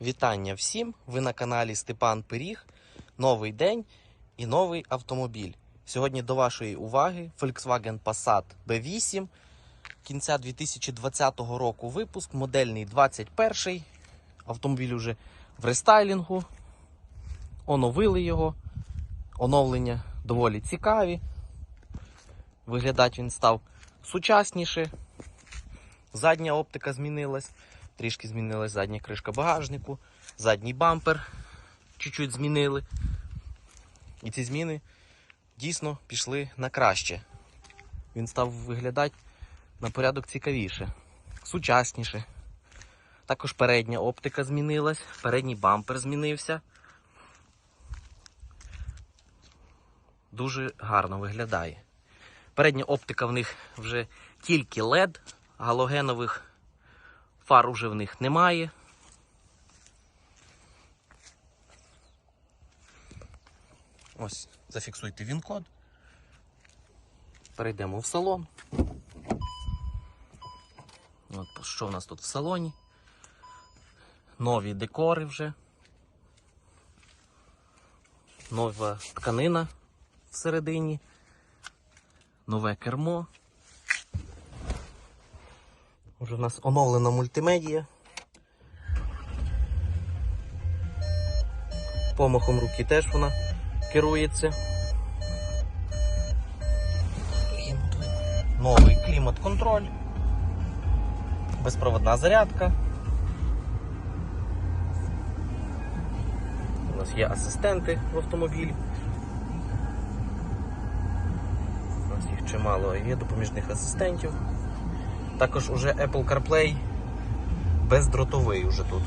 Вітання всім! Ви на каналі Степан Пиріг. Новий день і новий автомобіль. Сьогодні до вашої уваги Volkswagen Passat B8 кінця 2020 року випуск, модельний 21. Автомобіль уже в рестайлінгу. Оновили його. Оновлення доволі цікаві. Виглядати він став сучасніше. Задня оптика змінилась. Трішки змінилась задня кришка багажнику, задній бампер чуть-чуть змінили. І ці зміни дійсно пішли на краще. Він став виглядати на порядок цікавіше, сучасніше. Також передня оптика змінилась, передній бампер змінився. Дуже гарно виглядає. Передня оптика в них вже тільки LED, галогенових фар уже в них немає. Ось, зафіксуйте він-код. Перейдемо в салон. От що в нас тут в салоні? Нові декори вже. Нова тканина всередині. Нове кермо. Уже в нас оновлена мультимедія. Помахом руки теж вона керується. Новий клімат-контроль. Безпроводна зарядка. У нас є асистенти в автомобілі. У нас їх чимало є допоміжних асистентів. Також уже Apple CarPlay бездротовий уже тут.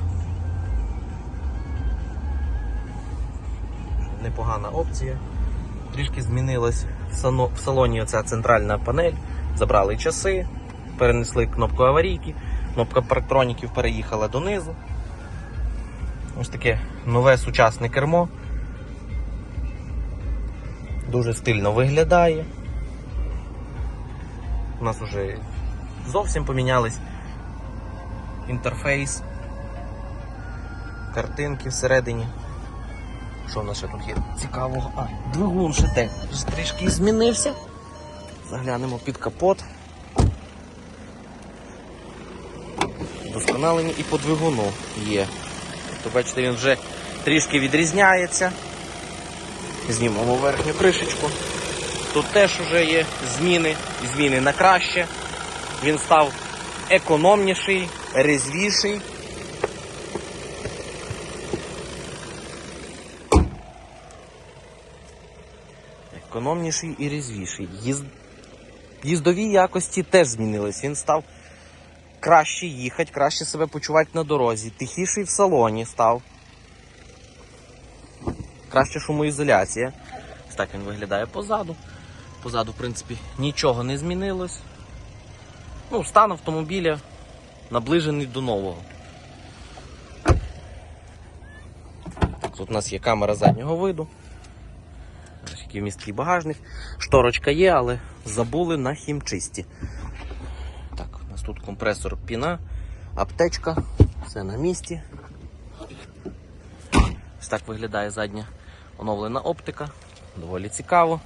Непогана опція. Трішки змінилась в салоні оця центральна панель. Забрали часи, перенесли кнопку аварійки, кнопка парктроніків переїхала донизу. Ось таке нове сучасне кермо. Дуже стильно виглядає. У нас вже зовсім помінялись інтерфейс, картинки всередині. Що в нас ще тут є цікавого? А, двигун ще те трішки змінився. Заглянемо під капот. Досконалення і по двигуну є. То бачите, він вже трішки відрізняється. Знімемо верхню кришечку. Тут теж вже є зміни, зміни на краще. Він став економніший, резвіший. Економніший і резвіший. Їзд... Їздові якості теж змінились. Він став краще їхати, краще себе почувати на дорозі, тихіший в салоні став. Краще шумоізоляція. Так він виглядає позаду. Позаду, в принципі, нічого не змінилось. Ну, стан автомобіля наближений до нового. Тут у нас є камера заднього виду. Який місткий багажник. Шторочка є, але забули на хімчисті. Так, у нас тут компресор піна, аптечка, все на місці. Ось так виглядає задня оновлена оптика. Доволі цікаво.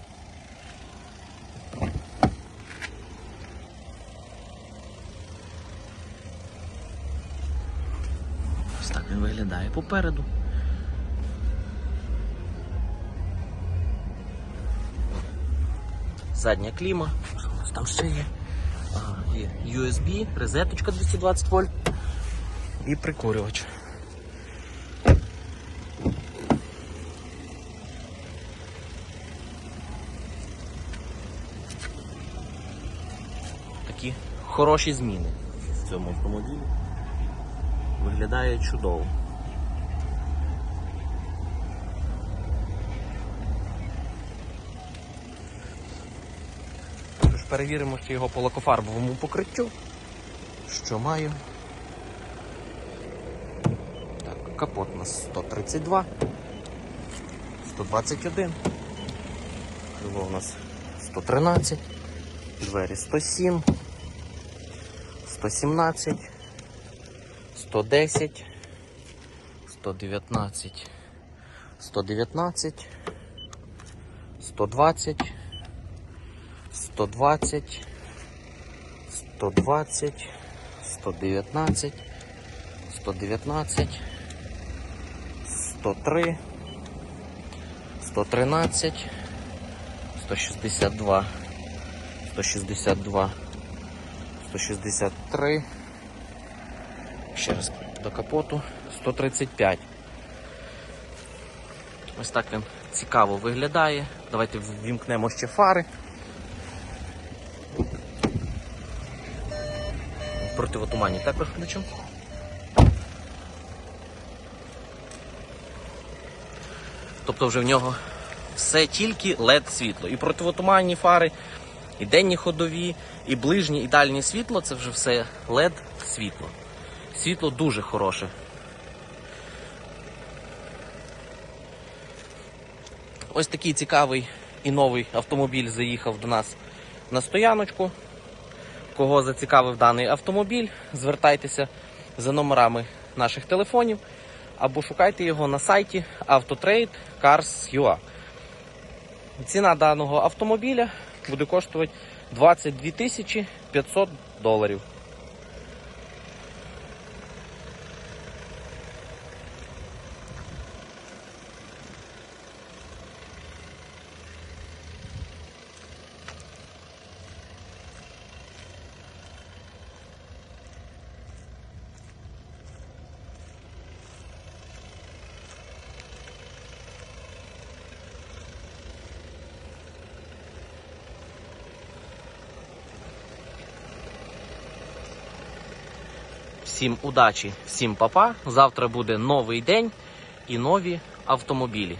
Так він виглядає попереду. Задня кліма. У нас там ще є? Є USB, розеточка 220 вольт і прикурювач. Такі хороші зміни в цьому автомобілі. Виглядає чудово. Перевіримо ще його по лакофарбовому покриттю. Що маю? Так, капот у нас 132, 121, крило у нас 113, двері 107, 117, 110, 119, 119, 120, 120, 120, 119, 119, 103, 113, 162, 162, 163, ще раз до капоту, 135. Ось так він цікаво виглядає. Давайте ввімкнемо ще фари. Противотуманні також включимо. Тобто вже в нього все тільки LED світло. І противотуманні фари, і денні ходові, і ближнє, і дальнє світло це вже все LED світло. Світло дуже хороше. Ось такий цікавий і новий автомобіль заїхав до нас на стояночку. Кого зацікавив даний автомобіль, звертайтеся за номерами наших телефонів або шукайте його на сайті Autotrade Cars.ua. Ціна даного автомобіля буде коштувати 22 тисячі 500 доларів. Всім удачі, всім папа. Завтра буде новий день і нові автомобілі.